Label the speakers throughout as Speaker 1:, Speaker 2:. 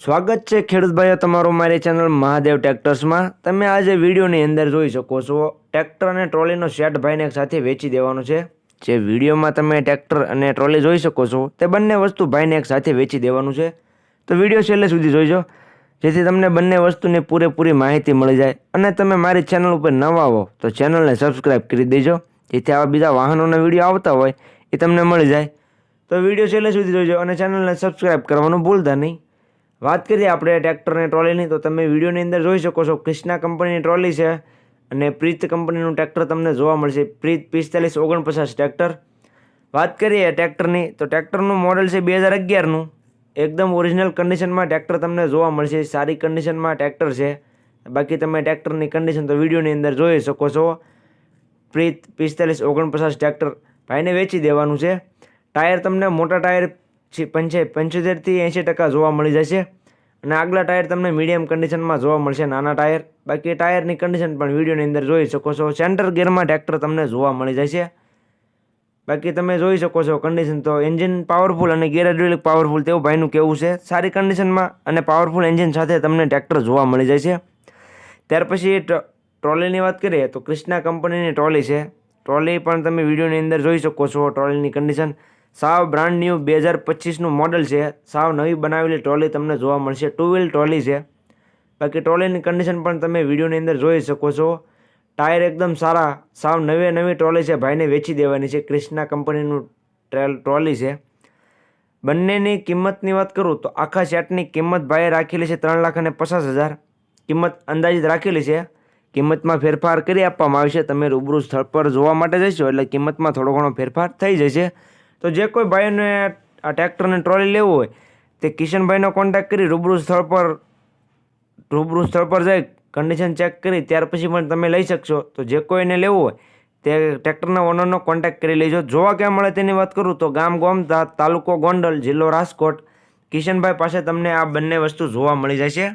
Speaker 1: સ્વાગત છે ખેડૂત ભાઈઓ તમારું મારી ચેનલ મહાદેવ ટ્રેક્ટર્સમાં. તમે આજે વિડીયોની અંદર જોઈ શકો છો, ટ્રેક્ટર અને ટ્રોલીનો સેટ ભાઈને એક સાથે વેચી દેવાનો છે. જે વિડીયોમાં તમે ટ્રેક્ટર અને ટ્રોલી જોઈ શકો છો, તે બંને વસ્તુ ભાઈને એક સાથે વેચી દેવાનું છે. તો વીડિયો છેલ્લે સુધી જોઈજો, જેથી તમને બંને વસ્તુની પૂરેપૂરી માહિતી મળી જાય. અને તમે મારી ચેનલ ઉપર નવા હો, તો ચેનલને સબસ્ક્રાઈબ કરી દેજો, જેથી આવા બીજા વાહનોના વીડિયો આવતા હોય એ તમને મળી જાય. તો વીડિયો છેલ્લે સુધી જોઈજો અને ચેનલને સબસ્ક્રાઈબ કરવાનું ભૂલતા નહીં. વાત કરીએ આપણે ટ્રેક્ટરની ટ્રોલીની, તો તમે વિડીયોની અંદર જોઈ શકો છો ક્રિષ્ના કંપનીની ટ્રોલી છે અને પ્રીત કંપનીનું ટ્રેક્ટર તમને જોવા મળશે. પ્રીત પિસ્તાલીસ ઓગણપચાસ ટ્રેક્ટર. વાત કરીએ ટ્રેક્ટરની, તો ટ્રેક્ટરનું મોડલ છે બે હજાર અગિયારનું. એકદમ ઓરિજિનલ કન્ડિશનમાં ટ્રેક્ટર તમને જોવા મળશે. સારી કન્ડિશનમાં ટ્રેક્ટર છે. બાકી તમે ટ્રેક્ટરની કન્ડિશન તો વિડીયોની અંદર જોઈ શકો છો. પ્રીત પિસ્તાલીસ ઓગણપચાસ ટ્રેક્ટર ભાઈને વેચી દેવાનું છે. ટાયર તમને મોટા ટાયર પંચે પંચોતેરથી એંશી ટકા જોવા મળી જશે. અને આગલા ટાયર તમને મીડિયમ કન્ડિશનમાં જોવા મળશે. નાના ટાયર. બાકી ટાયરની કન્ડિશન પણ વિડીયોની અંદર જોઈ શકો છો. સેન્ટર ગિયરમાં ટ્રેક્ટર તમને જોવા મળી જશે. બાકી તમે જોઈ શકો છો કન્ડિશન તો એન્જિન પાવરફુલ અને ગિયર હાઇડ્રોલિક પાવરફુલ તેવું ભાઈનું કેવું છે. સારી કન્ડિશનમાં અને પાવરફુલ એન્જિન સાથે તમને ટ્રેક્ટર જોવા મળી છે ત્યાર પછી ટ્રોલીની વાત કરીએ તો ક્રિષ્ના કંપનીની ટ્રોલી છે. ટ્રોલી પણ તમે વિડીયોની અંદર જોઈ શકો છો. ટ્રોલીની કન્ડિશન સાવ બ્રાન્ડ ન્યૂ બે હજાર પચીસનું મોડલ છે. સાવ નવી બનાવેલી ટ્રોલી તમને જોવા મળશે. ટુ વ્હીલ ટ્રોલી છે. બાકી ટ્રોલીની કન્ડિશન પણ તમે વિડીયોની અંદર જોઈ શકો છો. ટાયર એકદમ સારા, સાવ નવી નવી ટ્રોલી છે. ભાઈને વેચી દેવાની છે. ક્રિષ્ના કંપનીનું ટ્રેલ ટ્રોલી છે. બંનેની કિંમતની વાત કરું તો આખા સેટની કિંમત ભાઈએ રાખેલી છે ત્રણ લાખ અને પચાસ હજાર. કિંમત અંદાજિત રાખેલી છે. કિંમતમાં ફેરફાર કરી આપવામાં આવશે તમે રૂબરૂ સ્થળ પર જોવા માટે જશો એટલે કિંમતમાં થોડો ઘણો ફેરફાર થઈ જશે. તો જે કોઈ ભાઈઓને આ ટ્રેક્ટરને ટ્રોલી લેવું હોય, તે કિશનભાઈનો કોન્ટેક્ટ કરી રૂબરૂ સ્થળ પર, રૂબરૂ સ્થળ પર જઈ કન્ડિશન ચેક કરી, ત્યાર પછી પણ તમે લઈ શકશો. તો જે કોઈને લેવું હોય, તે ટ્રેક્ટરના ઓનરનો કોન્ટેક્ટ કરી લેજો. જોવા ક્યાં મળે તેની વાત કરું તો ગામ ગોમતા તાલુકો ગોંડલ, જિલ્લો રાજકોટ. કિશનભાઈ પાસે તમને આ બંને વસ્તુ જોવા મળી જશે.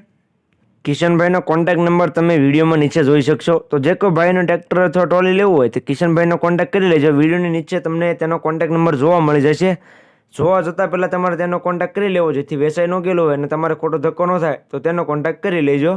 Speaker 1: કિશનભાઈનો કોન્ટેક્ટ નંબર તમે વિડીયોમાં નીચે જોઈ શકશો. તો જે કોઈ ભાઈનો ટ્રેક્ટર અથવા ટ્રોલી લેવું હોય તો કિશનભાઈનો કોન્ટેક્ટ કરી લેજો. વિડીયોની નીચે તમને તેનો કોન્ટેક્ટ નંબર જોવા મળી જશે. જોવા જતાં પહેલાં તમારે તેનો કોન્ટેક્ટ કરી લેવો, જેથી વેચાઈ ન ગયેલો હોય અને તમારે ખોટો ધક્કો ન થાય, તો તેનો કોન્ટેક્ટ કરી લેજો.